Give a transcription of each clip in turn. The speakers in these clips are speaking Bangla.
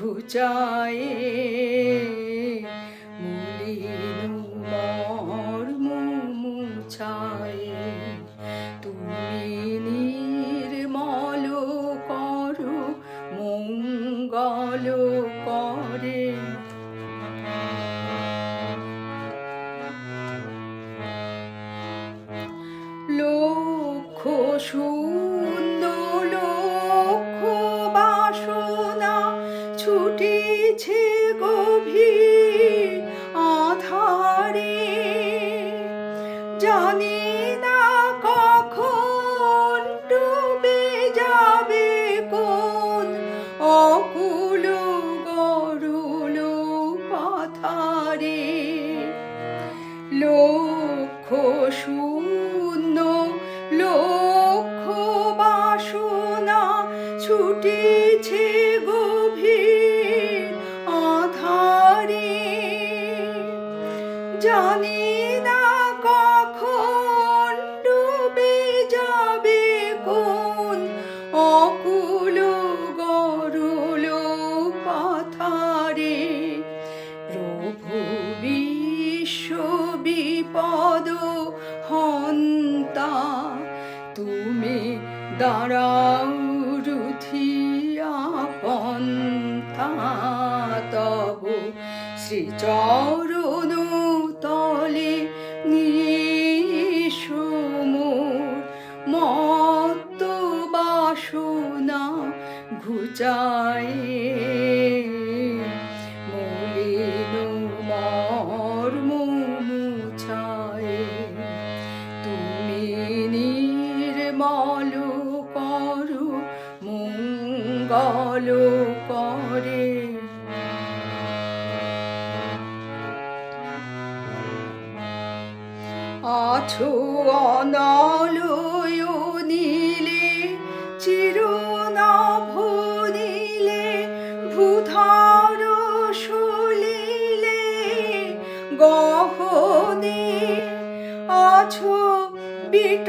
ঘুচায়ে মলিন মর মুছায়ে তুমি নির্মল করো মঙ্গল করে। লক্ষ শূন্য শূন্য লক্ষ বাসনা ছুটেছে গভীর আধারে। জানি না কখন ডুবে যাবে, কোন অকুল গরুল পাথারে। প্রভু বিশ্ব বিপদ হন্তা তুমি দাঁড়াও রুথিয়া পন্থা তব শ্রীচরণ তলে নিশুমোর মত্ত বাসনা ঘুচায় করু মঙ্গল করে। আছো অনলয় নীলে সলিলে গহনে আছো বিট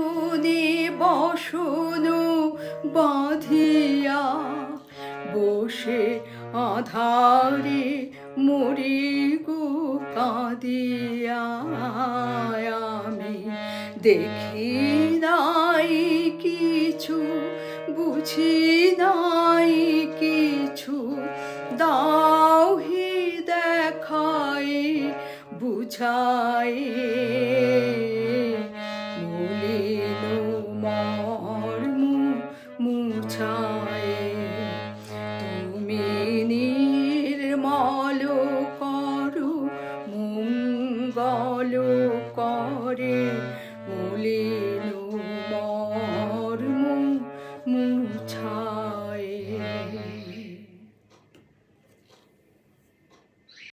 নয়নে বসন বাঁধিয়া বসে আধারে মরি গো কাঁদিয়া আমি দেখি নাই কিছু, বুঝি নাই কিছু। দাও হি দেখাই, বুঝাই